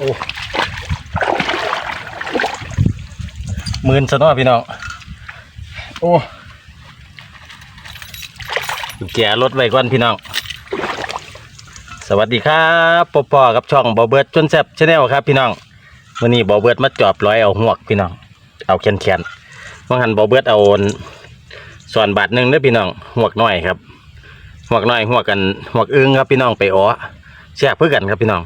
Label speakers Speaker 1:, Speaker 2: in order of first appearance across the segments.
Speaker 1: อ้หมื่นซะเนาะพี่น้อง โอ้อยู่แก่รถไว้ก่อนพี่น้อง สวัสดีครับปอปอกับช่องบอเบิร์ดจนแซบชาแนลครับพี่น้องวันนี้บอเบิร์ดมาจอบร้อยเอาหวกพี่น้อง เอาแขนแขนๆมื่อหันบอเบิร์ดเอาส่วนบาทหนึ่งเด้อพี่น้องหวกน้อยครับหวกน้อยหวกกันหวกอึ้งครับพี่น้องไปอ้อแซ่บเพื่อกันครับพี่น้อง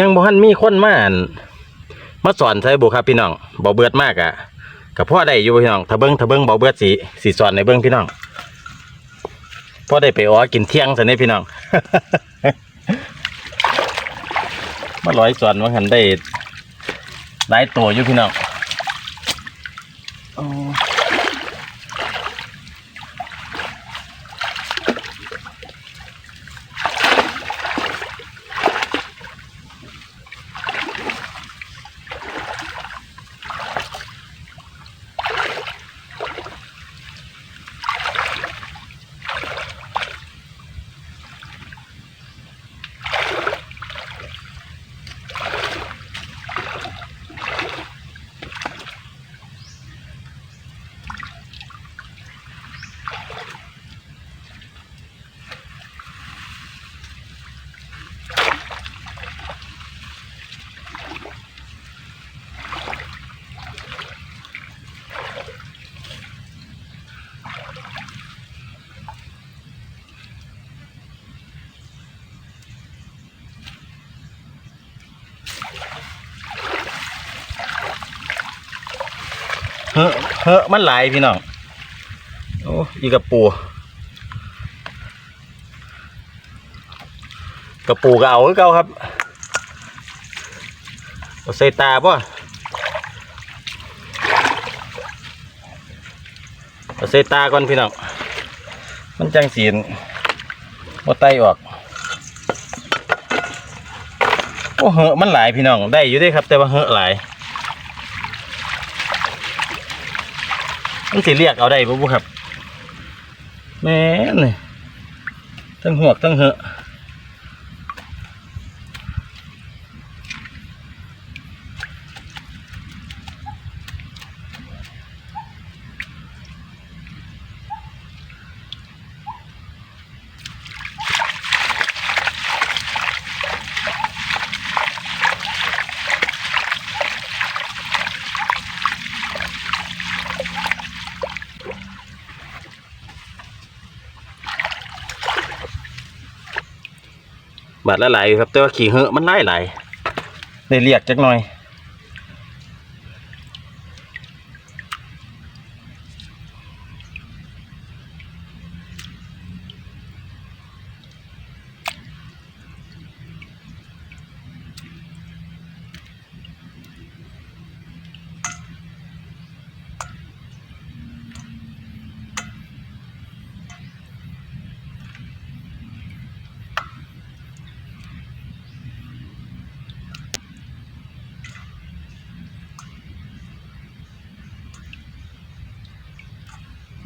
Speaker 1: ยังบ่ทันมีคนมาอันมาสอนใส่บุครับพี่น้องบ่เบิร์ดมากอะกับพ่อได้อยู่พี่น้องถ้าเบิ้งถ้าเบิ้งบ่เบิร์ดสีสีสอนในเบิ้งพี่น้องพ่อได้ไปอ้อกินเที่ยงสันนี่พี่น้องมาลอยสอนว่าหันได้หลายตัวอยู่พี่น้อง เฮ้อเฮ้มันหลายพี่น้องโอ้อีกระปูกระปูก็เอาเก่าครับใส่ตาป่ะใส่ตาก่อนพี่น้องมันจังสีนว่าไตออกโอ้เหอะมันหลายพี่น้องได้อยู่เด้ครับ แต่ว่าเหอะหลาย มันสิเรียกเอาได้ปุ๊บครับแม่นนี่ทั้งหวกทั้งเหอะ บาดละหลายครับ แต่ว่าขี่เหอะมันหลายหลายได้เรียกจักหน่อย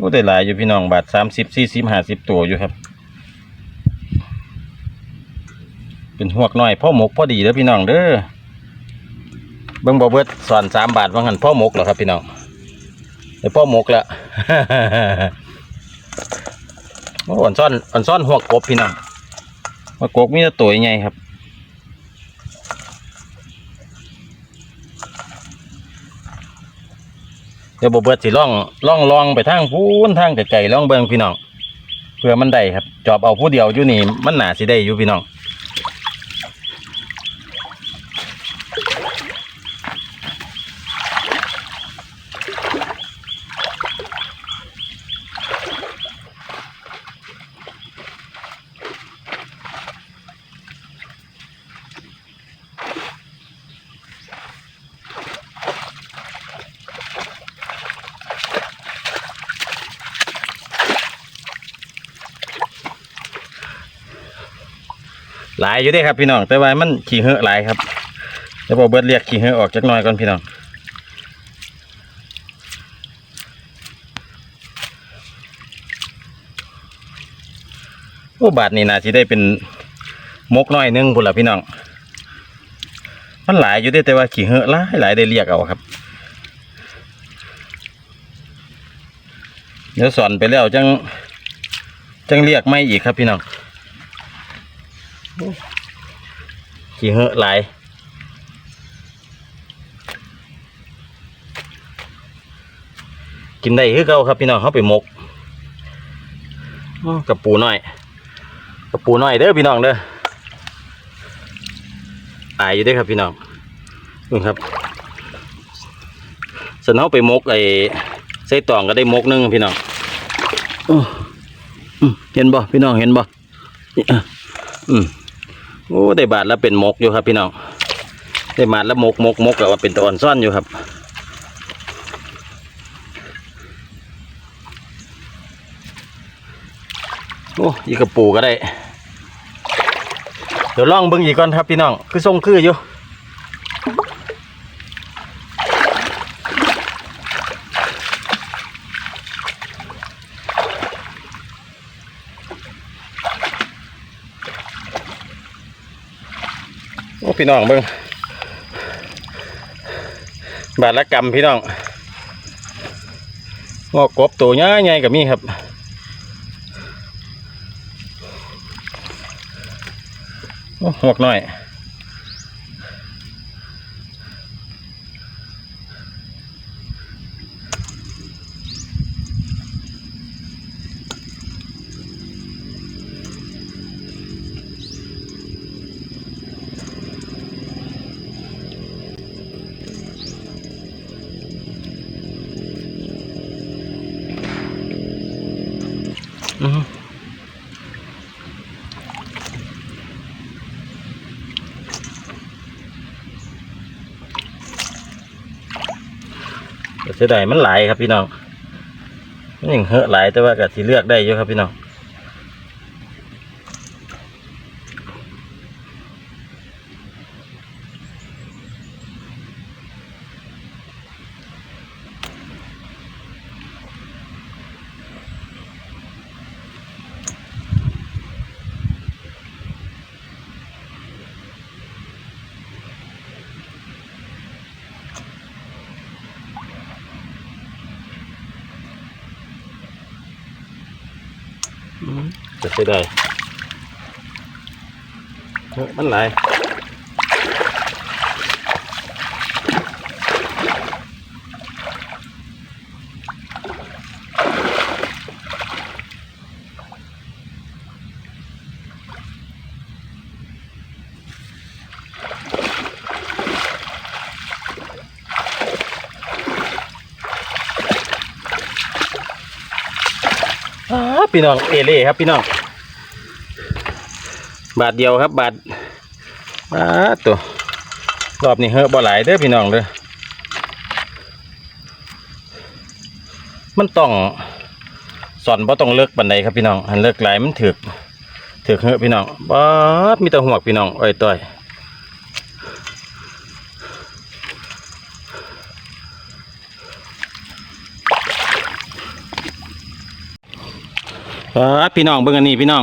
Speaker 1: โอ้ได้หลายอยู่พี่น้องบาทสามสิบสี่สิบห้าสิบตัวอยู่ครับ เป็นหวกน้อยพ่อหมกพอดีแล้วพี่น้องเด้อเบิ้งบอเบิดสอนสามบาทว่างันพ่อหมกเหรอครับพี่น้องไอพ่อหมกละอ่อนซ่อนอ่อนซ่อนหวกบพี่น้องหัวกบมีแต่ตัวใหญ่ครับ เดี๋ยวบเบิดสิล่องล่องลองไปทางพูนทางไกลๆล่องเบิงพี่น้องเพื่อมันได้ครับ จอบเอาผู้เดียวอยู่นี่มันหนาสิได้อยู่พี่น้อง หลายอยู่ด้ครับพี่น้อง แต่ว่ามันขี้เหอะหลายครับเดี๋ยวบเบิดเรียกขี้เหอะออกจักน่อยก่อนพี่น้องโอ้บาทนี่นาสิได้เป็นมกน้อยหนึงพุ่นละพี่น้อง มันหลายอยู่ด้แต่ว่าขี้เหอะหลายหลายได้เรียกเอาครับ เดี๋ยวสอนไปแล้วจังจังเรียกไม่อีกครับพี่น้อง ขี้เหอะไหลกินได้คือเก่าครับพี่น้องเขาไปหมกกับปูน้อยกับปูน้อยเด้อพี่น้องเด้อตายอยู่ด้ครับพี่น้องนี่ครับสนเขาไปหมกไอ้ใส่ตองก็ได้หมกหนึงพี่น้องอเห็นบ่พี่น้องเห็นบ่อืม โอ้ได้บาทแล้วเป็นมกอยู่ครับพี่น้องได้บาดแล้วมกมกมกแบบว่าเป็นตะอ่อนซ่อนอยู่ครับโอ้ยีกระปูก็ได้ เดี๋ยวล่องเบิ้งอีกก่อนครับพี่น้องคือทรงคืออยู่ พี่น้องเบิ้งบาทละกรรมพี่น้องงอกกบตัวง่ายๆกับมีครับโอ้หกหน่อย ก็เสียดายมันหลายครับพี่น้องมันยังเหอะหลายแต่ว่าก็สิเลือกได้อยู่ครับพี่น้อง จะเสียดายเหอะมันหลายอ้า พี่น้องเอเล่ครับพี่น้อง บาทเดียวครับบาทบาทตัวรอบนี้เหอะบ่หลายเด้อพี่น้องเด้อมันต้องสอนบ่ต้องเลิกบันไดครับพี่น้องหันเลิกหลายมันถึกถึกเหอะพี่น้องบาดมีแต่หัวกพี่น้องอ้อยต้อย บาดพี่น้องเบิ่งอันนี้พี่น้อง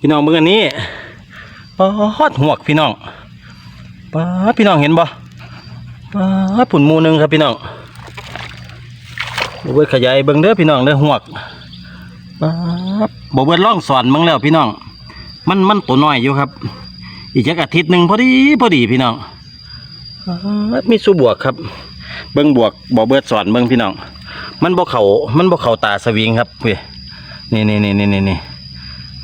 Speaker 1: พี่น้องเบิ่งอันนี้ปาดหวกพี่น้องปาพี่น้องเห็นบ่ปาผุนหมูหนึงครับพี่น้องบเบิดขยายเบิ่งเด้อพี่น้องเด้อหวกปาบ่เบิดล่องสอนเบิ่งแล้วพี่น้อง มันมันตัวน้อยอยู่ครับ อีกจักอาทิตย์หนึ่งพอดีพอดีพี่น้องปาดมีสู้บวกครับ เบิ่งบวกบ่เบิดสอนเบิ่งพี่น้อง มันบ่เข้ามันบ่เข้าตาสวิงครับเว้ย นี่นี่นี่นี่นี่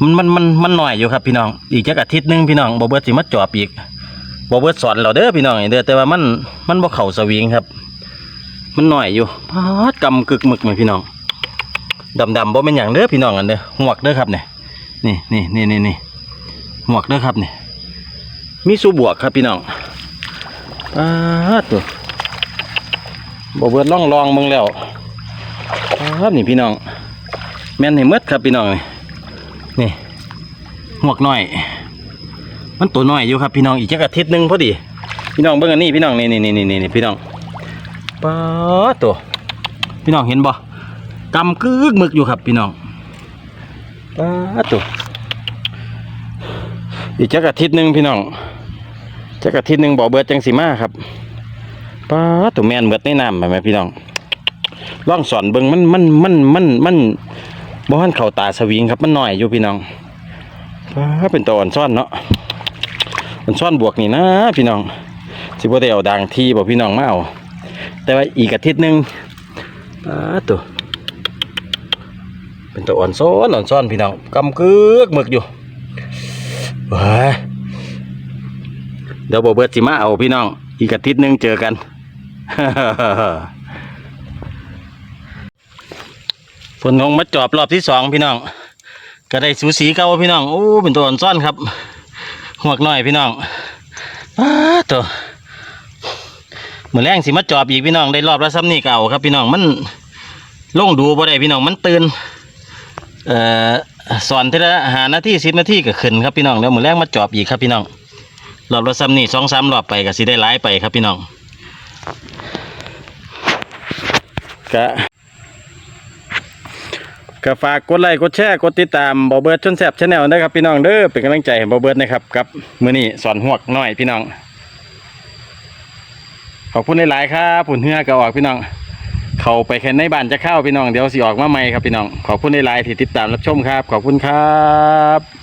Speaker 1: มันมันมันมันหน่อยอยู่ครับพี่น้อง อีกจักอาทิตย์หนึงพี่น้องบ่เบิดสิมาจอบอีกบ่เบิดสอนเราเด้อพี่น้องเด้อแต่ว่ามันมันบ่เข้าสวิงครับ มันหน่อยอยู่พาดกำกึกมึกไหมพี่น้องดำดำบ่เป็นหยังเด้อพี่น้องอันเด้อหวกเด้อครับเนี่ยนี่นี่นี่นี่นี่หวกเด้อครับเนี่ยมีสูบวกครับพี่น้องปาดตัวบ่เบิดล่องลองมึงแล้วปาดนี่พี่น้อง ม่นให้มดครับพี่น้องนี่นี่หมวกน้อย มันตัวน้อยอยู่ครับพี่น้องอีกจักอาทิตย์หนึงพอดี พี่น้องเบิ่งอันนี้พี่น้องนี่นี่นี่นี่นี่พี่น้องป้าตัวพี่น้องเห็นบ่กำกึกมึกอยู่ครับพี่น้องป้าตัวอีกจักอาทิตย์หนึงพี่น้องจักอาทิตย์หนึ่งบ่เบิดจังสิมาครับป้าตัวแมนเบิดในน้ำไปไหมพี่น้องล่องสอนเบิ่งมันมันมันมันมัน บ่ทันเขาตาสวิงครับมันหน้อยอยู่พี่น้องป้าเป็นตัวอ่อนซ่อนเนาะอ่อนซ่อนบวกนี่นะพี่น้องสิบ่ได้เอาดังที่บ่พี่น้องมาเอาแต่ว่าอีกอาทิตย์หนึงป้าตัวเป็นตัวอ่อนซ้อนอ่อนซ้อนพี่น้องกำกึกหมึกอยู่ว้ายเดี๋ยวบอเบิร์ดสิมาเอาพี่น้อง อีกอาทิตย์หนึงเจอกัน ฝนงงมาจอบรอบที่สองพี่น้อง ก็ได้สูสีเก่าพี่น้องโอ้เป็นตัวอ่อนซ้อนครับหวกหน่อยพี่น้องอ้าตัวเหมือนแรงสิมาจอบอีกพี่น้องได้รอบละซ้ำนี่เก่าครับพี่น้องมันลงดูบ่ได้พี่น้องมันตื่นเอ่อสอนทีละหานาทีสิบนาทีก็ขึ้นครับพี่น้องเดี๋ยวมือแรกมาจอบอีกครับพี่น้องรอบละซ้ำนี่สองสามรอบไปก็สิได้หลายไปครับพี่น้องก็ ก็ฝากกดไลค์กดแชร์กดติดตามบอเบิร์ดชนแซบชาแนลนะครับพี่น้องเด้อเป็นกำลังใจให้บอเบิร์ดนะครับกับมือนี้สอนหวกหน่อยพี่น้อง ขอบคุณหลายๆครับผุนเฮือก็ออกพี่น้อง เขาไปแค่ในบ้านจะเข้าพี่น้องเดี๋ยวสิออกมาใหม่ครับพี่น้องขอบคุณในไลน์ที่ติดตามรับชมครับ ขอบคุณครับ